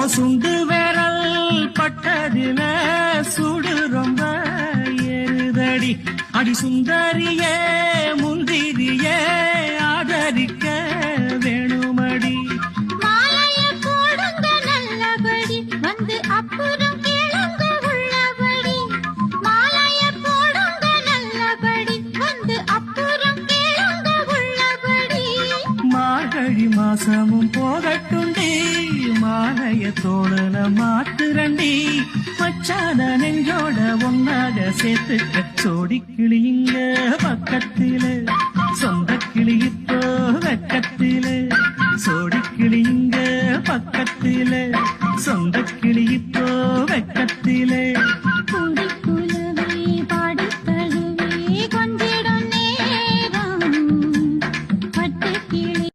சுண்டு விரல் பட்டதில சுடு ரொம்ப ஏறுதடி அடி சுந்தரியே முந்திரியே ஆதரிக்க வேணுமடி. நல்லபடி வந்து அப்புறம் கேளுங்க உள்ளபடி. தோழல மாத்துரண்டி மச்சான நெஞ்சோட ஒன்னாக சேர்த்துக்க சோடி கிளியுங்க பக்கத்தில. சொந்த கிளி இப்போ வெக்கத்தில. சோடி கிளியுங்க பக்கத்தில.